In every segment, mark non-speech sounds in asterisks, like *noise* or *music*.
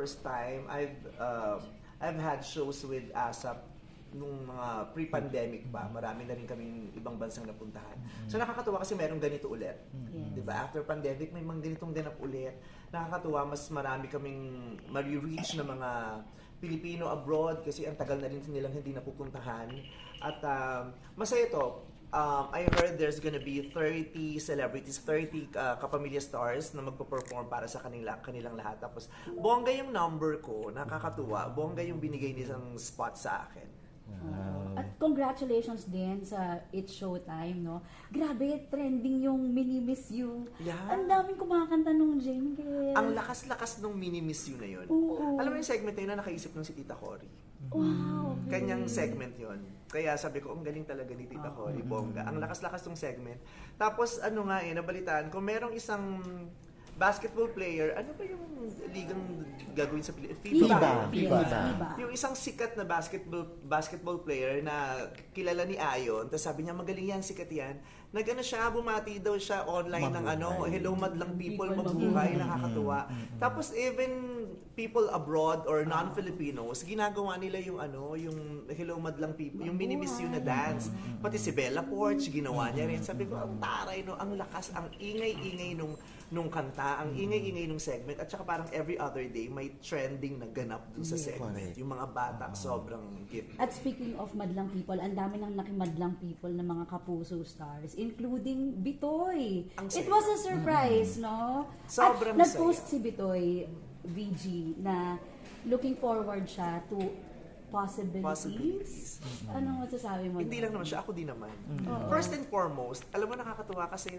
first time. I've uh, I've had shows with ASAP nung mga pre-pandemic pa. Marami na rin kaming ibang bansang napuntahan. So nakakatuwa kasi merong ganito ulit. Yes. 'Di ba? After pandemic, may mga ganitong ganap ulit. Nakakatuwa, mas marami kaming ma-reach na mga Pilipino abroad kasi ang tagal na rin nilang hindi napupuntahan. At um, masaya to. Um, I heard there's gonna be 30 celebrities, 30 uh, kapamilya stars na magpo-perform para sa kanila, kanilang lahat. Tapos, bongga yung number ko, nakakatuwa. Bongga yung binigay nilang spot sa akin. Oo. At congratulations din sa It's Showtime, no? Grabe, trending yung Mini Miss You. Yeah. Ang daming kumakanta nung jingle. Ang lakas-lakas nung mini-miss you na yun. Oo. Alam mo yung segment na yun na nakaisip nung si Tita Cory. Wow. okay. Kanyang segment yon. Kaya sabi ko, ang galing talaga ni Tita Cory, bongga. Ang lakas-lakas ng segment. Tapos ano nga eh, nabalitaan ko, merong isang basketball player, ano ba yung ligang gagawin sa Pilipinas? FIBA. FIBA. FIBA. FIBA. Yung isang sikat na basketball basketball player na kilala ni Ayon, tapos sabi niya magaling yan, sikat yan. Nagano siya, bumati daw siya online ng ano, hello madlang people, People, mabuhay, mabuhay. nakakatuwa. Tapos even people abroad or non-Filipinos, ginagawa nila yung ano, yung hello madlang people, yung mini-miss you na dance. Pati si Bella Porch, ginawa niya rin. Sabi ko, ang taray no, ang lakas, ang ingay-ingay nung nung kanta, ang ingay-ingay nung segment at saka parang every other day may trending na ganap dun sa segment. Yung mga bata sobrang gift. At speaking of madlang people, ang dami nang nakimadlang people na mga kapuso stars, including Bitoy. Ang It saya. was a surprise, no? Sobrang At nag-post saya. si Bitoy, VG, na looking forward siya to possibilities. Possibilities. Anong masasabi mo? Hindi doon? lang naman siya, ako din naman. Oo. First and foremost, alam mo nakakatuwa kasi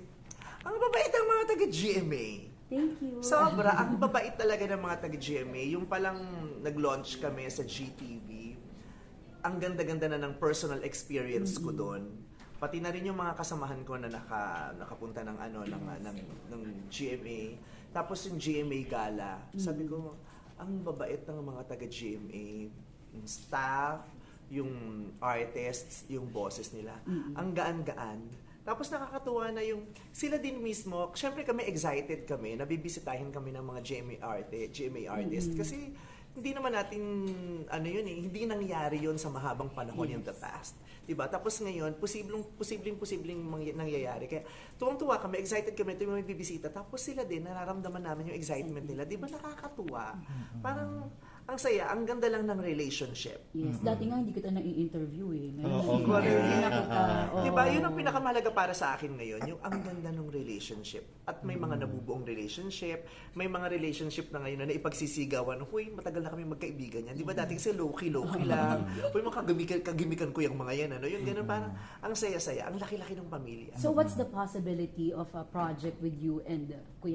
ang babait ng mga taga-GMA. Thank you. Sobra, ang babait talaga ng mga taga-GMA. Yung palang nag-launch kami sa GTV, ang ganda-ganda na ng personal experience ko doon. Pati na rin yung mga kasamahan ko na naka, nakapunta ng ano ng, ng, ng GMA. Tapos yung GMA gala, sabi ko, ang babait ng mga taga-GMA, yung staff, yung artists, yung bosses nila. Ang gaan-gaan. Tapos nakakatuwa na yung sila din mismo, syempre kami excited kami, nabibisitahin kami ng mga GMA arte, GMA artists. Kasi hindi naman natin ano yun eh, hindi nangyari yun sa mahabang panahon in the past. 'Di ba? Tapos ngayon, posibleng posibleng posibleng nangyayari. Kaya tuwang-tuwa kami, excited kami tuwing may bibisita. Tapos sila din nararamdaman namin yung excitement nila. 'Di ba nakakatuwa? Parang ang saya, ang ganda lang ng relationship. Yes, dati nga hindi kita na-i-interview eh. Ngayon, Oo, hindi nga. hindi na kita. oo. *laughs* Di ba? Yun ang pinakamahalaga para sa akin ngayon, yung ang ganda ng relationship. At may mga nabubuong relationship, may mga relationship na ngayon na ipagsisigawan, huy, matagal na kami magkaibigan yan. Di ba dati kasi low-key, low-key lang. Huy, mga kagimikan, kagimikan ko yung mga yan. Ano? Yung ganun, parang ang saya-saya, ang laki-laki ng pamilya. So what's the possibility of a project with you and uh, Kuya